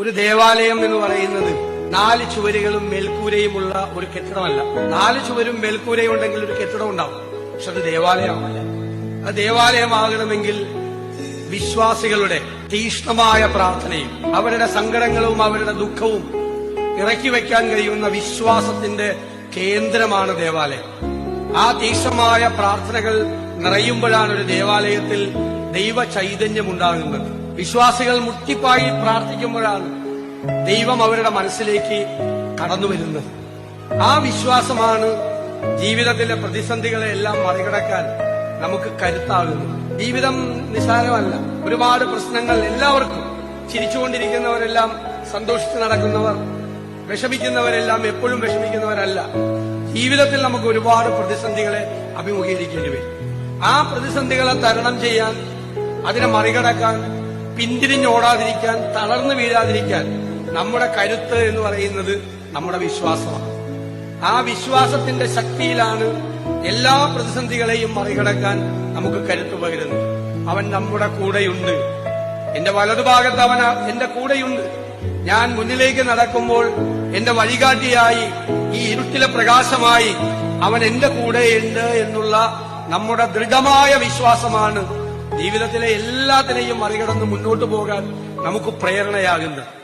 ഒരു ദേവാലയം എന്ന് പറയുന്നത് നാല് ചുവരുകളും മേൽക്കൂരയുമുള്ള ഒരു കെട്ടിടമല്ല. നാല് ചുവരും മേൽക്കൂരയും ഉണ്ടെങ്കിൽ ഒരു കെട്ടിടം ഉണ്ടാവും. പക്ഷെ അത് ദേവാലയമാവില്ല ആ ദേവാലയമാകണമെങ്കിൽ വിശ്വാസികളുടെ തീഷ്ണമായ പ്രാർത്ഥനയും അവരുടെ സങ്കടങ്ങളും അവരുടെ ദുഃഖവും ഇറക്കി വയ്ക്കാൻ കഴിയുന്ന വിശ്വാസത്തിന്റെ കേന്ദ്രമാണ് ദേവാലയം. ആ തീക്ഷണമായ പ്രാർത്ഥനകൾ നിറയുമ്പോഴാണ് ഒരു ദേവാലയത്തിൽ ദൈവ ചൈതന്യം ഉണ്ടാകുന്നത്. വിശ്വാസികൾ മുട്ടിപ്പായി പ്രാർത്ഥിക്കുമ്പോഴാണ് ദൈവം അവരുടെ മനസ്സിലേക്ക് കടന്നു വരുന്നത്. ആ വിശ്വാസമാണ് ജീവിതത്തിലെ പ്രതിസന്ധികളെ എല്ലാം മറികടക്കാൻ നമുക്ക് കരുത്താകുന്നത്. ജീവിതം നിസാരമല്ല ഒരുപാട് പ്രശ്നങ്ങൾ എല്ലാവർക്കും. ചിരിച്ചുകൊണ്ടിരിക്കുന്നവരെല്ലാം സന്തോഷിച്ച് നടക്കുന്നവർ വിഷമിക്കുന്നവരെല്ലാം എപ്പോഴും വിഷമിക്കുന്നവരല്ല. ജീവിതത്തിൽ നമുക്ക് ഒരുപാട് പ്രതിസന്ധികളെ അഭിമുഖീകരിക്കേണ്ടി വരും. ആ പ്രതിസന്ധികളെ തരണം ചെയ്യാൻ അതിനെ മറികടക്കാൻ പിന്തിരിഞ്ഞോടാതിരിക്കാൻ തളർന്നു വീഴാതിരിക്കാൻ നമ്മുടെ കരുത്ത് എന്ന് പറയുന്നത് നമ്മുടെ വിശ്വാസമാണ്. ആ വിശ്വാസത്തിന്റെ ശക്തിയിലാണ് എല്ലാ പ്രതിസന്ധികളെയും മറികടക്കാൻ നമുക്ക് കരുത്ത് പകരുന്നത്. അവൻ നമ്മുടെ കൂടെയുണ്ട്. എന്റെ വലതുഭാഗത്ത് അവൻ എന്റെ കൂടെയുണ്ട്. ഞാൻ മുന്നിലേക്ക് നടക്കുമ്പോൾ എന്റെ വഴികാട്ടിയായി ഈ ഇരുട്ടിലെ പ്രകാശമായി അവൻ എന്റെ കൂടെയുണ്ട് എന്നുള്ള നമ്മുടെ ദൃഢമായ വിശ്വാസമാണ് ജീവിതത്തിലെ എല്ലാത്തിനെയും മറികടന്ന് മുന്നോട്ട് പോകാൻ നമുക്ക് പ്രേരണയാകുന്നത്.